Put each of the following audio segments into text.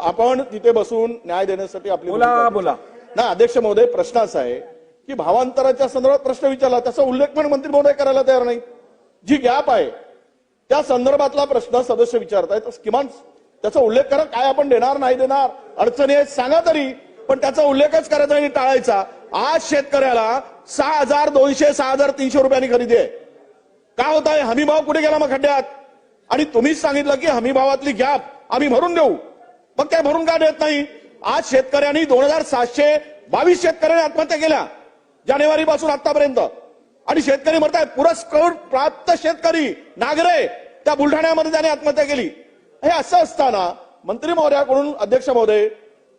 आपण तिथे बसून न्याय देण्यासाठी आपली बोला बोला. ना अध्यक्ष महोदय प्रश्न असा आहे की भावांतराच्या संदर्भात प्रश्न विचारला त्याचा उल्लेख पण मंत्री महोदय करायला तयार नाही. जी गॅप आहे त्या संदर्भातला प्रश्न सदस्य विचारतायत किमान त्याचा उल्लेख करा काय आपण देणार नाही देणार अडचणी आहेत सांगा तरी. पण त्याचा उल्लेखच करायचा आणि टाळायचा. आज शेतकऱ्याला सहा हजार दोनशे सहा हजार तीनशे रुपयांनी खरेदी आहे. का होत आहे? हमी भाव कुठे गेला मग खड्ड्यात? आणि तुम्हीच सांगितलं की हमी भावातली गॅप आम्ही भरून देऊ. मग काय भरून का देत नाही? आज शेतकऱ्यांनी दोन हजार सातशे बावीस शेतकऱ्यांनी आत्महत्या केल्या जानेवारी पासून आतापर्यंत आणि शेतकरी म्हणतायत पुरस्कृत प्राप्त शेतकरी नागरे त्या बुलढाण्यामध्ये त्याने आत्महत्या केली. हे असं असताना मंत्री महोदयाकडून अध्यक्ष महोदय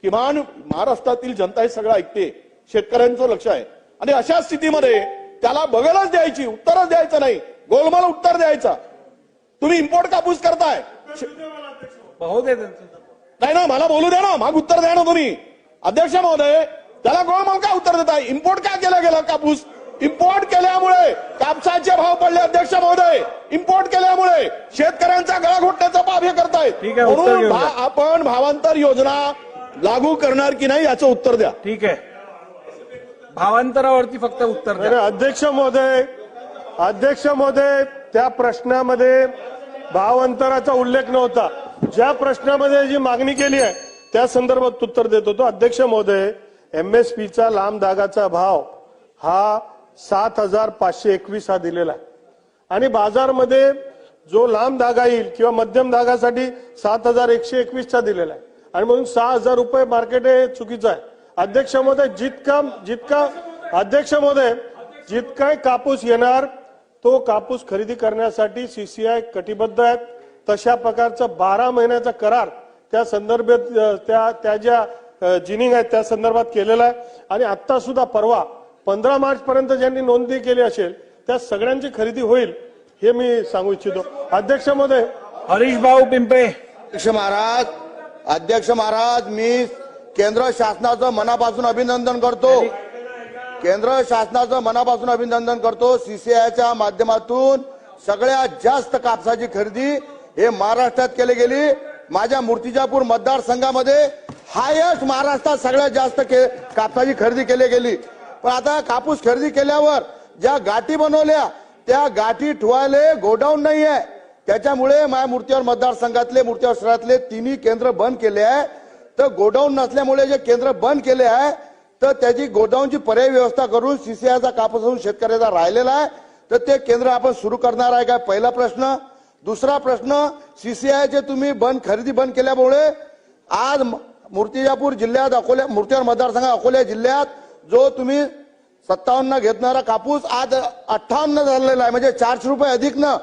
किमान महाराष्ट्रातील जनता हे सगळं ऐकते शेतकऱ्यांचं लक्ष आहे. आणि अशा स्थितीमध्ये त्याला बगलच द्यायची उत्तरच द्यायचं नाही गोलमाल उत्तर द्यायचा. तुम्ही इम्पोर्ट कापूस करताय. दे. नाही ना मला बोलू द्या ना मग उत्तर द्या ना तुम्ही. अध्यक्ष महोदय त्याला गोळमाल काय उत्तर देताय? इम्पोर्ट का केला गेला कापूस? इम्पोर्ट केल्यामुळे कापसाचे भाव पडले अध्यक्ष महोदय. इम्पोर्ट केल्यामुळे शेतकऱ्यांचा गळा घोटण्याचा पाप हे करतायत. ठीक आहे, उत्तर म्हणून. आपण भावांतर योजना लागू करणार की नाही याचं उत्तर द्या. ठीक आहे. भावांतरावरती फक्त उत्तर नाही, द्या अध्यक्ष महोदय अध्यक्ष महोदय त्या प्रश्नामध्ये भाव अंतराचा उल्लेख नव्हता. ज्या प्रश्नामध्ये जी मागणी केली आहे त्या संदर्भात उत्तर देत होतो. अध्यक्ष महोदय एम एस पीचा लांब दागाचा भाव हा सात हजार पाचशे एकवीस हा दिलेला आहे. आणि बाजारमध्ये जो लांब धागा येईल किंवा मध्यम धागासाठी सात हजार एकशे एकवीसचा दिलेला आहे. आणि म्हणून सहा हजार रुपये मार्केट हे चुकीचं आहे. अध्यक्ष महोदय जितका जितका अध्यक्ष महोदय जितका कापूस येणार तो कापूस खरेदी करण्यासाठी सीसीआय कटिबद्ध आहेत. तशा प्रकारचा बारा महिन्याचा करार त्या संदर्भात त्या त्या ज्या जिनिंग आहेत त्या संदर्भात केलेला आहे. आणि आता सुद्धा परवा पंधरा मार्च पर्यंत ज्यांनी नोंदणी केली असेल त्या सगळ्यांची खरेदी होईल हे मी सांगू इच्छितो. अध्यक्ष महोदय. हरीश भाऊ पिंपे. अध्यक्ष महाराज अध्यक्ष महाराज मी केंद्र शासनाचं मनापासून अभिनंदन करतो. केंद्र शासनाचं मनापासून अभिनंदन करतो. सीसीआयच्या माध्यमातून सगळ्यात जास्त कापसाची खरेदी हे महाराष्ट्रात केली गेली. माझ्या मूर्तिजापूर मतदारसंघामध्ये हायेस्ट महाराष्ट्रात सगळ्यात जास्त के- कापसाची खरेदी केली गेली. पण आता कापूस खरेदी केल्यावर ज्या गाठी बनवल्या त्या गाठी ठेवायला गोडाऊन नाही आहे त्याच्यामुळे माझ्या मूर्तीवर मतदारसंघातले मूर्तीवर शहरातले तिन्ही केंद्र बंद केले आहे. तर गोडाऊन नसल्यामुळे जे केंद्र बंद केले आहे तर त्याची गोडाऊनची पर्यायी व्यवस्था करून सीसीआयचा कापूस असून शेतकऱ्याचा राहिलेला आहे. तर ते केंद्र आपण सुरू करणार आहे का? पहिला प्रश्न. दुसरा प्रश्न सीसीआयचे तुम्ही बंद खरेदी बंद केल्यामुळे आज म- मूर्तिजापूर जिल्ह्यात अकोल्या मूर्तीवर मतदारसंघ अकोल्या जिल्ह्यात जो तुम्ही सत्तावन्न घेतणारा कापूस आज अठ्ठावन्न झालेला आहे म्हणजे चारशे रुपये अधिक न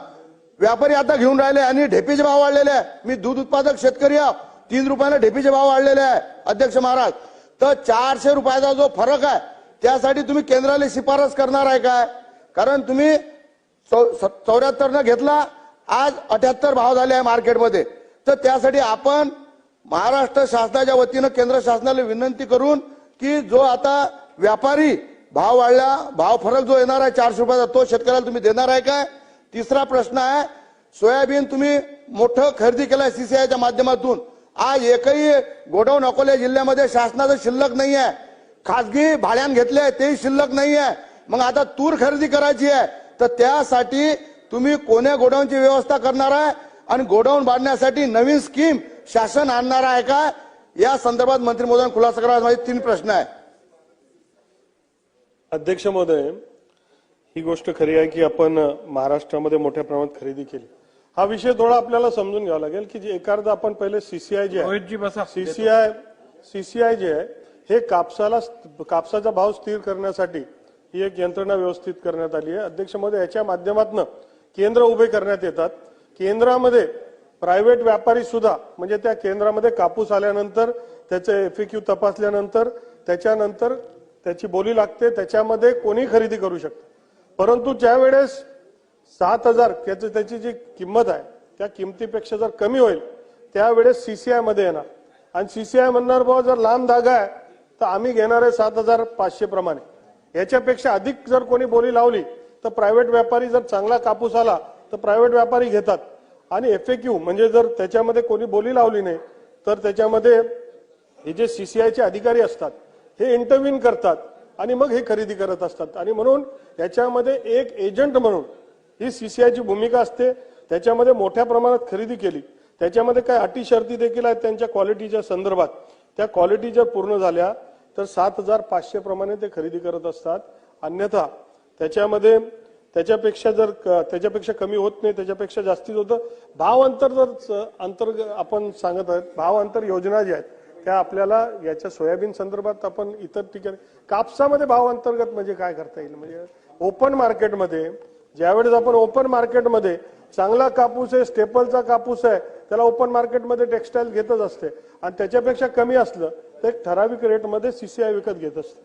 व्यापारी आता घेऊन राहिले आणि ढेपीचे भाव वाढलेले आहे. मी दूध उत्पादक शेतकरी आहो तीन रुपयानं ढेपीचे भाव वाढलेले आहे अध्यक्ष महाराज. तर चारशे रुपयाचा जो फरक आहे त्यासाठी तुम्ही केंद्राला शिफारस करणार आहे काय? कारण तुम्ही चौऱ्याहत्तर न घेतला आज अठ्याहत्तर भाव झाले आहे मार्केटमध्ये. तर त्यासाठी आपण महाराष्ट्र शासनाच्या वतीनं केंद्र शासनाला विनंती करून की जो आता व्यापारी भाव वाढला भाव फरक जो येणार आहे चारशे रुपयाचा तो शेतकऱ्याला तुम्ही देणार आहे काय? तिसरा प्रश्न आहे सोयाबीन तुम्ही मोठं खरेदी केलं सीसीआयच्या माध्यमातून. आज एकही गोडाऊन अकोला जिल्ह्यामध्ये शासनाचं शिल्लक नाही आहे. खासगी भाड्यान घेतले तेही शिल्लक नाही आहे. मग आता तूर खरेदी करायची आहे. तर त्यासाठी तुम्ही कोण्या गोडाऊनची व्यवस्था करणार आहे? आणि गोडाऊन बांधण्यासाठी नवीन स्कीम शासन आणणार आहे का? या संदर्भात मंत्री महोदयांनी खुलासा करा माझे तीन प्रश्न आहे अध्यक्ष महोदय ही गोष्ट खरी आहे की आपण महाराष्ट्रामध्ये मोठ्या प्रमाणात खरेदी केली. हा विषय थोडा आपल्याला समजून घ्यावा लागेल की जे एखादा आपण पहिले सीसीआय जे आहे सीसीआय सीसीआय जे आहे हे कापसाला कापसाचा भाव स्थिर करण्यासाठी ही एक यंत्रणा व्यवस्थित करण्यात आली आहे. अध्यक्ष महोदय याच्या माध्यमातून केंद्र उभे करण्यात येतात. केंद्रामध्ये प्रायव्हेट व्यापारी सुद्धा म्हणजे त्या केंद्रामध्ये कापूस आल्यानंतर त्याचे एफिक्यू तपासल्यानंतर त्याच्यानंतर त्याची बोली लागते त्याच्यामध्ये कोणी खरेदी करू शकतं. परंतु ज्या वेळेस सात हजार त्याची त्याची जी किंमत आहे त्या किमतीपेक्षा जर कमी होईल त्यावेळेस सीसीआयमध्ये येणार. आणि सीसीआय म्हणणार बाबा जर लांब धागा आहे तर आम्ही घेणार आहे सात हजार पाचशे प्रमाणे. याच्यापेक्षा अधिक जर कोणी बोली लावली तर प्रायव्हेट व्यापारी जर चांगला कापूस आला तर प्रायव्हेट व्यापारी घेतात. आणि एफ म्हणजे जर त्याच्यामध्ये कोणी बोली लावली नाही तर त्याच्यामध्ये हे जे सीसीआयचे अधिकारी असतात हे इंटरव्ह्यून करतात आणि मग हे खरेदी करत असतात. आणि म्हणून याच्यामध्ये एक एजंट म्हणून ही सीसीआयची भूमिका असते. त्याच्यामध्ये मोठ्या प्रमाणात खरेदी केली. त्याच्यामध्ये काही अटी शर्ती देखील आहेत त्यांच्या क्वालिटीच्या संदर्भात. त्या क्वालिटी जर पूर्ण झाल्या तर सात हजार पाचशे प्रमाणे ते खरेदी करत असतात. अन्यथा त्याच्यामध्ये त्याच्यापेक्षा जर क- त्याच्यापेक्षा कमी होत नाही त्याच्यापेक्षा जास्तीच होतं. भाव अंतर जर अंतर आपण सांगत आहोत भाव अंतर योजना ज्या आहेत त्या आपल्याला याच्या सोयाबीन संदर्भात आपण इतर ठिकाणी कापसामध्ये भाव अंतर्गत म्हणजे काय करता येईल? म्हणजे ओपन मार्केटमध्ये ज्यावेळेस आपण ओपन मार्केटमध्ये चांगला कापूस आहे स्टेपलचा कापूस आहे त्याला ओपन मार्केटमध्ये टेक्सटाईल घेतच असते. आणि त्याच्यापेक्षा कमी असलं तर एक ठराविक रेटमध्ये सीसीआय विकत घेत असते.